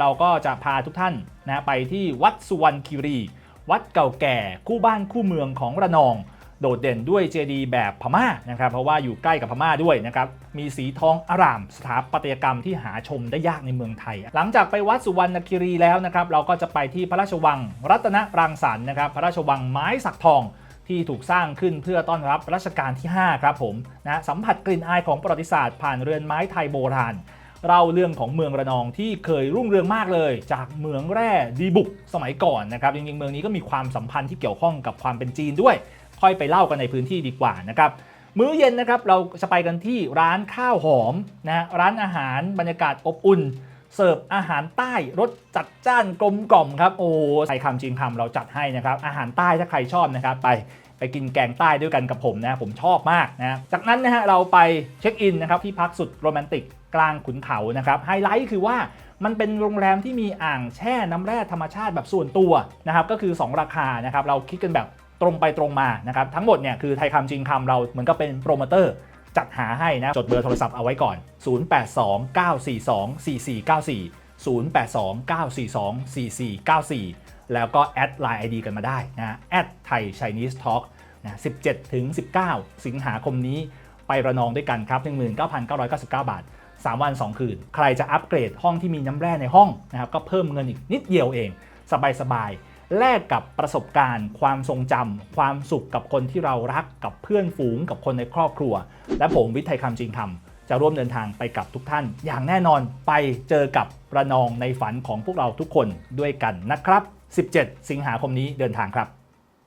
เราก็จะพาทุกท่านนะไปที่วัดสุวรรณคีรี วัดเก่าแก่คู่บ้านคู่เมืองของระนอง โดดเด่นด้วยเจดีย์แบบพม่านะครับ เพราะว่าอยู่ใกล้กับพม่าด้วยนะครับ มีสีทองอร่าม สถาปัตยกรรมที่หาชมได้ยากในเมืองไทย หลังจากไปวัดสุวรรณคีรีแล้วนะครับ เราก็จะไปที่พระราชวังรัตนรังสรรค์นะครับ พระราชวังไม้สักทองที่ถูกสร้างขึ้นเพื่อต้อนรับรัชกาลที่ 5 ครับผมนะสัมผัสกลิ่นอายของประวัติศาสตร์ผ่านเรือนไม้ไทยโบราณ เล่าเรื่องของเมืองระนองที่เคยรุ่งเรืองมากเลย จากเมืองแร่ดีบุกสมัยก่อนนะครับจริงๆเมืองนี้ก็มีความสัมพันธ์ที่เกี่ยวข้องกับความเป็นจีนด้วย ค่อยไปเล่ากันในพื้นที่ดีกว่านะครับมื้อเย็นนะครับเราจะไปกันที่ร้านข้าวหอมนะร้านอาหารบรรยากาศอบอุ่นเสิร์ฟอาหารใต้รสจัดจ้านกลมกล่อมครับโอ้ไทยคำจีนคำเราจัดให้นะครับอาหารใต้ถ้าใครชอบนะครับไปไปกินแกงใต้ด้วยกันกับผมนะผมชอบมากนะจากนั้นนะฮะเราไปเช็คอินนะครับที่พักสุดโรแมนติก กลางขุนเขานะครับไฮไลท์คือว่ามันเป็นโรงแรมที่มีอ่างแช่น้ำแร่ธรรมชาติแบบส่วนตัวนะครับก็คือ 2 ราคานะครับเราคิดกันแบบตรงไปตรงมานะครับทั้งหมดเนี่ยคือไทยคำจีนคำเราเหมือนกับเป็นโปรโมเตอร์จัดหาให้นะจดเบอร์โทรศัพท์เอาไว้ก่อน 0829424494แล้วก็แอดไลน์ ID กันมาได้นะแอดไทย Chinese Talk นะ17ถึง19 สิงหาคมนี้ไประนองด้วยกันครับ 19,999 บาท 3 วัน 2 คืน ใครจะอัปเกรดห้องที่มีน้ำแร่ในห้องนะครับก็เพิ่มเงินอีกนิดเดียวเอง สบายๆแลกกับประสบการณ์ ความทรงจำความสุขกับคนที่เรารักกับเพื่อนฝูงกับคนในครอบครัว และผมวิทย์ไทยคำจริงคำจะร่วมเดินทางไปกับทุกท่าน อย่างแน่นอนไปเจอกับระนองในฝันของพวกเราทุกคนด้วยกันนะครับ 17 สิงหาคมนี้เดินทางครับ